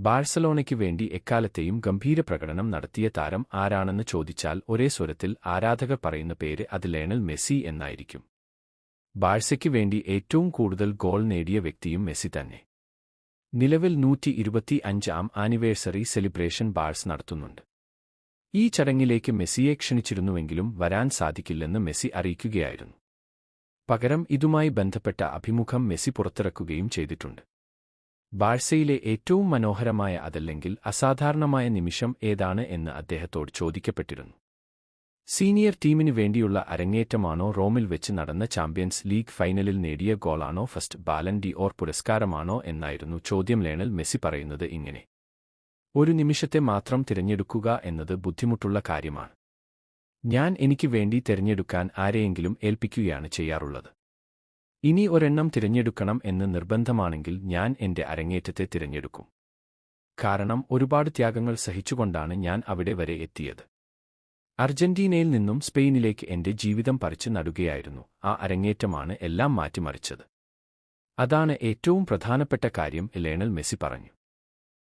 ബാഴ്സലോണയ്ക്ക് വേണ്ടി എക്കാലത്തെയും ഗംഭീര പ്രകടനം നടത്തിയ താരം ആരാണെന്ന് ചോദിച്ചാൽ ഒരേ സ്വരത്തിൽ ആരാധകർ പറയുന്ന പേര് അത് ലേണൽ മെസ്സി എന്നായിരിക്കും. ബാഴ്സയ്ക്ക് വേണ്ടി ഏറ്റവും കൂടുതൽ ഗോൾ നേടിയ വ്യക്തിയും മെസ്സി തന്നെ. നിലവിൽ നൂറ്റി ഇരുപത്തി അഞ്ചാം ആനിവേഴ്സറി സെലിബ്രേഷൻ ബാഴ്സ് നടത്തുന്നുണ്ട്. ഈ ചടങ്ങിലേക്ക് മെസ്സിയെ ക്ഷണിച്ചിരുന്നുവെങ്കിലും വരാൻ സാധിക്കില്ലെന്ന് മെസ്സി അറിയിക്കുകയായിരുന്നു. പകരം ഇതുമായി ബന്ധപ്പെട്ട അഭിമുഖം മെസ്സി പുറത്തിറക്കുകയും ചെയ്തിട്ടുണ്ട്. ബാഴ്സയിലെ ഏറ്റവും മനോഹരമായ അതല്ലെങ്കിൽ അസാധാരണമായ നിമിഷം ഏതാണ് എന്ന് അദ്ദേഹത്തോട് ചോദിക്കപ്പെട്ടിരുന്നു. സീനിയർ ടീമിനു വേണ്ടിയുള്ള അരങ്ങേറ്റമാണോ റോമിൽ വെച്ച് നടന്ന ചാമ്പ്യൻസ് ലീഗ് ഫൈനലിൽ നേടിയ ഗോളാണോ ഫസ്റ്റ് ബാലൻ ഡി ഓർ പുരസ്കാരമാണോ എന്നായിരുന്നു ചോദ്യം ലേണൽ മെസ്സി പറയുന്നത് ഇങ്ങനെ. ഒരു നിമിഷത്തെ മാത്രം തിരഞ്ഞെടുക്കുക എന്നത് ബുദ്ധിമുട്ടുള്ള കാര്യമാണ്. ഞാൻ എനിക്ക് വേണ്ടി തിരഞ്ഞെടുക്കാൻ ആരെയെങ്കിലും ഏൽപ്പിക്കുകയാണ് ചെയ്യാറുള്ളത്. ഇനി ഒരെണ്ണം തിരഞ്ഞെടുക്കണം എന്ന് നിർബന്ധമാണെങ്കിൽ ഞാൻ എന്റെ അരങ്ങേറ്റത്തെ തിരഞ്ഞെടുക്കും. കാരണം ഒരുപാട് ത്യാഗങ്ങൾ സഹിച്ചുകൊണ്ടാണ് ഞാൻ അവിടെ വരെ എത്തിയത്. അർജന്റീനയിൽ നിന്നും സ്പെയിനിലേക്ക് എന്റെ ജീവിതം പറിച്ചു നടുകയായിരുന്നു. ആ അരങ്ങേറ്റമാണ് എല്ലാം മാറ്റിമറിച്ചത്. അതാണ് ഏറ്റവും പ്രധാനപ്പെട്ട കാര്യം ലേണൽ മെസ്സി പറഞ്ഞു.